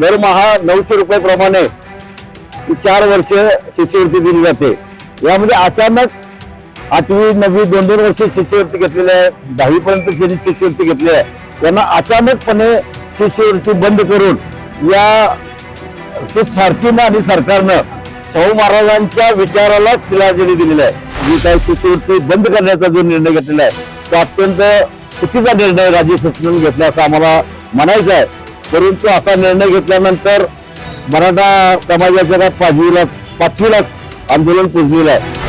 दरमहा नऊशे रुपये प्रमाणे चार वर्ष शिष्यवृत्ती दिली जाते. यामध्ये अचानक आठवी नववी दोन दोन वर्ष शिष्यवृत्ती घेतलेली आहे. दहावी पर्यंत ज्यांनी शिष्यवृत्ती घेतली आहे. त्यांना अचानकपणे शिष्यवृत्ती बंद करून या सुस्वार्थीनं आणि सरकारनं शाहू महाराजांच्या विचारालाच तिलांजली दिलेली आहे. जी काही शिष्यवृत्ती बंद करण्याचा जो निर्णय घेतलेला आहे तो अत्यंत चुकीचा निर्णय राज्य शासनाने घेतला असं आम्हाला म्हणायचं आहे. परंतु असा निर्णय घेतल्यानंतर मराठा समाजाच्या काय पाचवीला पाचवीलाच आंदोलन पुजलेलं आहे.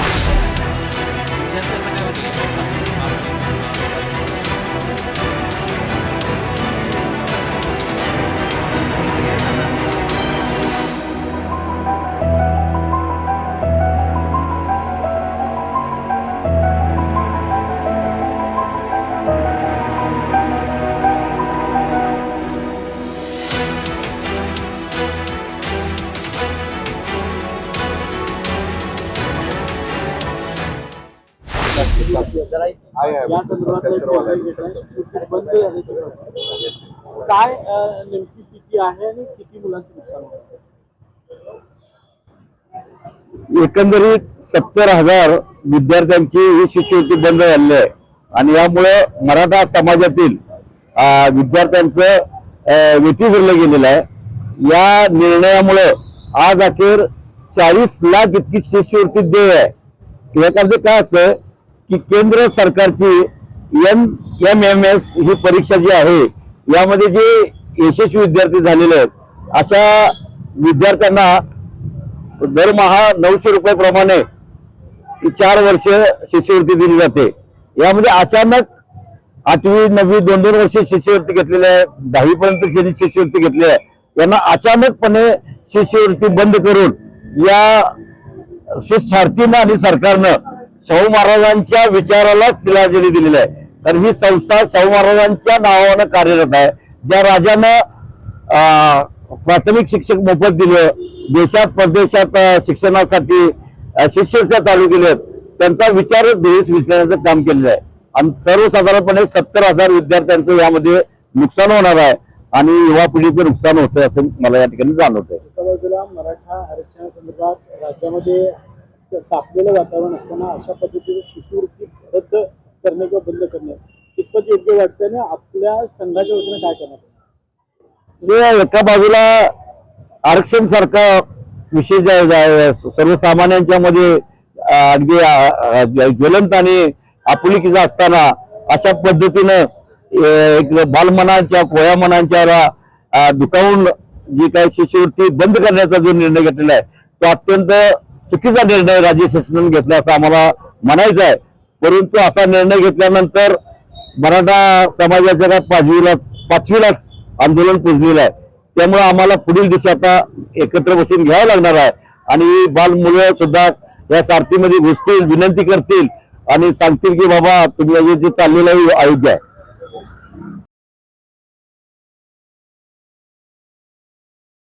काय नेमकी स्थिती आहे आणि किती मुलांचं नुकसान होतं एकंदरीत सत्तर हजार विद्यार्थ्यांची ही शिष्यवृत्ती बंद झालेली आहे. आणि यामुळं मराठा समाजातील विद्यार्थ्यांचं अं, भरलं गेलेलं आहे. या निर्णयामुळं आज अखेर चाळीस लाख इतकी शिष्यवृत्ती देय आहे. यामध्ये काय असतं की केंद्र सरकारची एम एम एम एस ही परीक्षा जी आहे यामध्ये जे यशस्वी विद्यार्थी झालेले आहेत अशा विद्यार्थ्यांना दरमहा नऊशे रुपयाप्रमाणे चार वर्ष शिष्यवृत्ती दिली जाते. यामध्ये अचानक आठवी नववी दोन दोन वर्ष शिष्यवृत्ती घेतलेली आहे दहावीपर्यंत त्यांनी ज्यांनी शिष्यवृत्ती घेतली आहे. यांना अचानकपणे शिष्यवृत्ती बंद करून या सुस्वार्थीनं आणि सरकारनं शाहू महाराजांच्या विचारालाच तिलांजली दिलेली आहे. तर ही संस्था शाहू महाराजांच्या नावानं कार्यरत आहे. ज्या राजानं प्राथमिक शिक्षक मोफत दिलं देशात परदेशात शिक्षणासाठी अं, शिष्यवृत्त्या चालू केल्यात त्यांचा विचारच देश विसरण्याचं काम केलेलं आहे. आणि सर्वसाधारणपणे सत्तर हजार विद्यार्थ्यांचं यामध्ये नुकसान होणार आहे. आणि युवा पिढीचं नुकसान होतं असं मला या ठिकाणी जाणवत आहे मराठा आरक्षणासंदर्भात राज्यामध्ये तापलेलं वातावरण असताना अशा पद्धतीने शिष्यवृत्ती रद्द करणे किंवा बंद करणे कितपत योग्य वाटतं आणि आपल्या संघाच्या वतीने काय करणार? म्हणजे एका बाजूला आरक्षण सारखा विषय सर्वसामान्यांच्या मध्ये अगदी ज्वलंत आणि आपुलकीचा असताना अशा पद्धतीनं एक बालमनांच्या कोया मनांच्या दुखावून जी काही शिष्यवृत्ती बंद करण्याचा जो निर्णय घेतलेला आहे तो अत्यंत चुकीचा निर्णय राज्य शासनाने घेतला असं आम्हाला म्हणायचं आहे. परंतु असा निर्णय घेतल्यानंतर मराठा समाजाच्या पाचवीलाच पाचवीलाच आंदोलन पुजलेलं आहे. त्यामुळे आम्हाला पुढील दिशा आता एकत्र बसून घ्यावं लागणार आहे. आणि बालमुलं सुद्धा या सारथीमध्ये घुसतील विनंती करतील आणि सांगतील की बाबा तुम्ही जे चाललेलं आहे अयोग्य आहे.